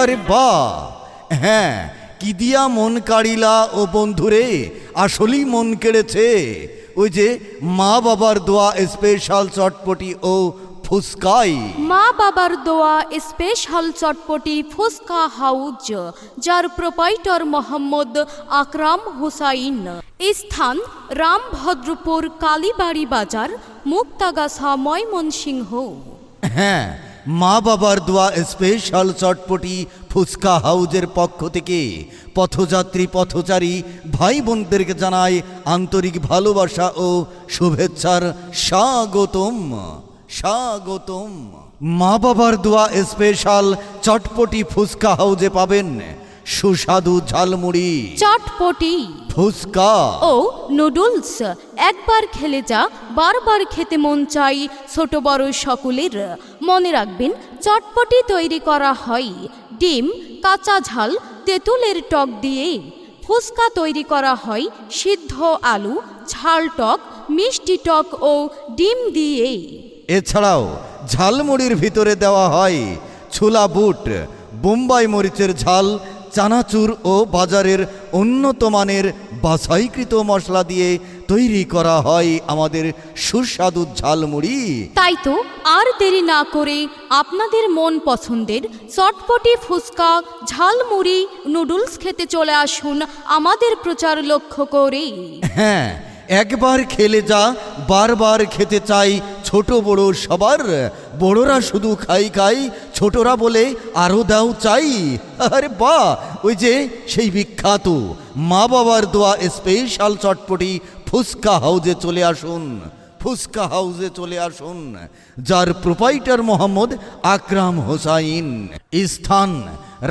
আরে বা হ্যাঁ কি দিয়া মন কাড়িলা ও বন্ধুরে আসলেই মন কেড়েছে। ওই যে মা বাবার দোয়া স্পেশাল চটপটি ও ফুসকাই। মা বাবার দোয়া স্পেশাল চটপটি ফুসকা হাউজ যার প্রোপাইটর মোহাম্মদ আকরাম হুসাইন। স্থান রামভদ্রপুর কালীবাড়ি বাজার মুক্তাগাছা ময়মনসিংহ। হ্যাঁ মা বাবার দোয়া স্পেশাল চটপটি ফুচকা হাউজের পক্ষ থেকে। পথযাত্রী পথচারী ভাই বোনদেরকে জানায় আন্তরিক ভালোবাসা ও শুভেচ্ছার স্বাগতম স্বাগতম। মা বাবার দোয়া স্পেশাল চটপটি ফুচকা হাউজে পাবেন সুস্বাদু ঝালমুড়ি চটপটি ফুচকা। ও নুডলস। একবার খেলে যা বারবার খেতে মন চাই ছোট বড় সকলের। মনে রাখবেন, চটপটি তৈরি করা হয়। ডিম, কাঁচা ঝাল, তেঁতুলের টক দিয়ে। ফুচকা তৈরি করা হয়, সিদ্ধ আলু, ঝাল টক, মিষ্টি টক ও ডিম দিয়ে। এছাড়াও ঝালমুড়ির ভিতরে দেওয়া হয় ছোলা বুট, বোম্বাই মরিচের ঝাল, চানাচুর ও বাজারের উন্নত মানের বাছাইকৃত মশলা দিয়ে তৈরি করা হয় আমাদের সুস্বাদু ঝালমুড়ি। তাই তো আর দেরি না করে আপনাদের মন পছন্দের চটপটি ফুচকা ঝালমুড়ি নুডলস খেতে চলে আসুন আমাদের প্রচার লক্ষ্য করে। হ্যাঁ একবার খেলে যা বারবার খেতে চাই ছোট বড় সবার। বড়রা শুধু খাই খাই ছোটরা বলে আরও দাও চাই। আরে বাহ ওই যে সেই বিখ্যাত মা বাবার দোয়া স্পেশাল চটপটি ফুচকা হাউজে চলে আসুন, ফুসকা হাউজে চলে আসুন, যার প্রোপাইটার মোহাম্মদ আকরাম হোসাইন, স্থান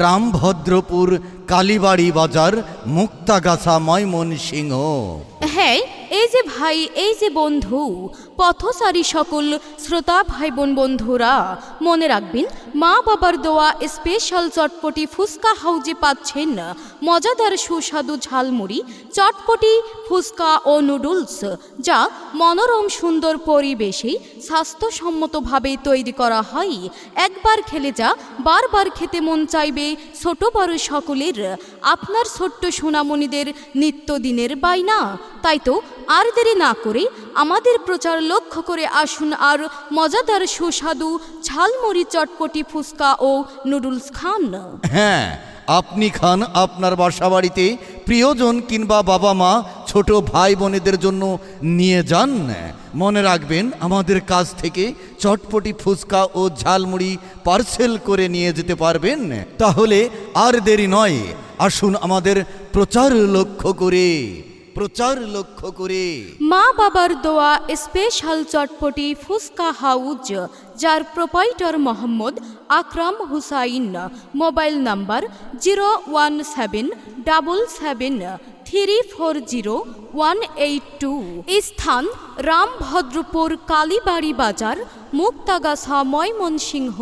রামভদ্রপুর, কালীবাড়ি বাজার, মুক্তাগাছা, ময়মনসিংহ। হ্যাঁ এই যে ভাই, এই যে বন্ধু, পথচারী সকল শ্রোতা ভাই বোন বন্ধুরা, মনে রাখবেন, মা বাবার দোয়া স্পেশাল চটপটি ফুচকা হাউজে পাচ্ছেন, মজাদার সুস্বাদু ঝালমুড়ি, চটপটি, ফুচকা ও নুডলস, যা মনোরম সুন্দর পরিবেশে স্বাস্থ্যসম্মতভাবে তৈরি করা হয়। একবার খেলে যা বারবার খেতে মন চাইবে ছোট বড় সকলের। আপনার ছোট্ট সোনামণিদের নিত্যদিনের বাইনা তাই তো আর দেরি না করে আমাদের প্রচার লক্ষ্য করে আসুন আর মজাদার সুস্বাদু ঝালমুড়ি, চটপটি, ফুচকা ও নুডলস খান। হ্যাঁ আপনি খান আপনার বাসা বাড়িতে প্রিয়জন কিংবা বাবা মা ছোট ভাই বোনেদের জন্য নিয়ে যান। মনে রাখবেন, আমাদের কাছ থেকে চটপটি, ফুচকা ও ঝালমুড়ি পার্সেল করে নিয়ে যেতে পারবেন। তাহলে আর দেরি নয়, আসুন আমাদের প্রচার লক্ষ্য করে। প্রচার লক্ষ্য করে। মা বাবার দোয়া স্পেশাল চটপটি ফুচকা হাউজ, যার proprietor Mohammad Akram Hussain. Mobile number zero one seven double seven three four zero one eight two. স্থান রামভদ্রপুর কালীবাড়ি বাজার, মুক্তাগাছা ময়মনসিংহ।